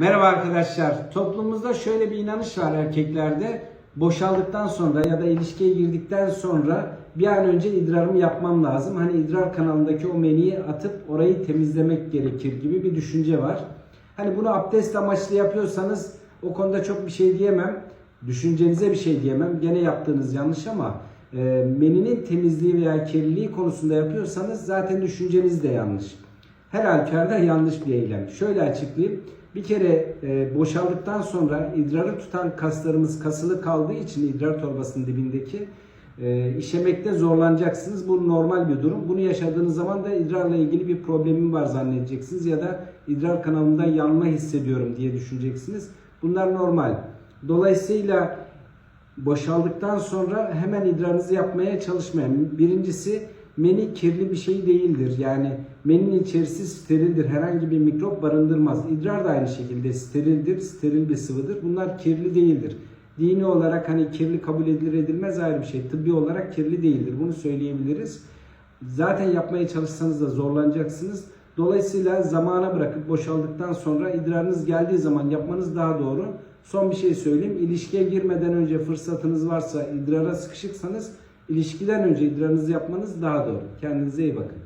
Merhaba arkadaşlar. Toplumumuzda şöyle bir inanış var erkeklerde. Boşaldıktan sonra ya da ilişkiye girdikten sonra bir an önce idrarımı yapmam lazım. Hani idrar kanalındaki o meniyi atıp orayı temizlemek gerekir gibi bir düşünce var. Hani bunu abdest amaçlı yapıyorsanız o konuda çok bir şey diyemem. Düşüncenize bir şey diyemem. Gene yaptığınız yanlış ama e, meninin temizliği veya kirliliği konusunda yapıyorsanız zaten düşünceniz de yanlış. Her halükarda yanlış bir eylem. Şöyle açıklayayım. Bir kere e, boşaldıktan sonra idrarı tutan kaslarımız kasılı kaldığı için idrar torbasının dibindeki e, işemekte zorlanacaksınız. Bu normal bir durum. Bunu yaşadığınız zaman da idrarla ilgili bir problemim var zannedeceksiniz ya da idrar kanalında yanma hissediyorum diye düşüneceksiniz. Bunlar normal. Dolayısıyla boşaldıktan sonra hemen idrarınızı yapmaya çalışmayın. Birincisi meni kirli bir şey değildir. Yani meninin içerisi sterildir. Herhangi bir mikrop barındırmaz. İdrar da aynı şekilde sterildir. Steril bir sıvıdır. Bunlar kirli değildir. Dini olarak hani kirli kabul edilir edilmez ayrı bir şey. Tıbbi olarak kirli değildir. Bunu söyleyebiliriz. Zaten yapmaya çalışsanız da zorlanacaksınız. Dolayısıyla zamana bırakıp boşaldıktan sonra idrarınız geldiği zaman yapmanız daha doğru. Son bir şey söyleyeyim. İlişkiye girmeden önce fırsatınız varsa idrara sıkışıksanız ilişkiden önce idrarınızı yapmanız daha doğru. Kendinize iyi bakın.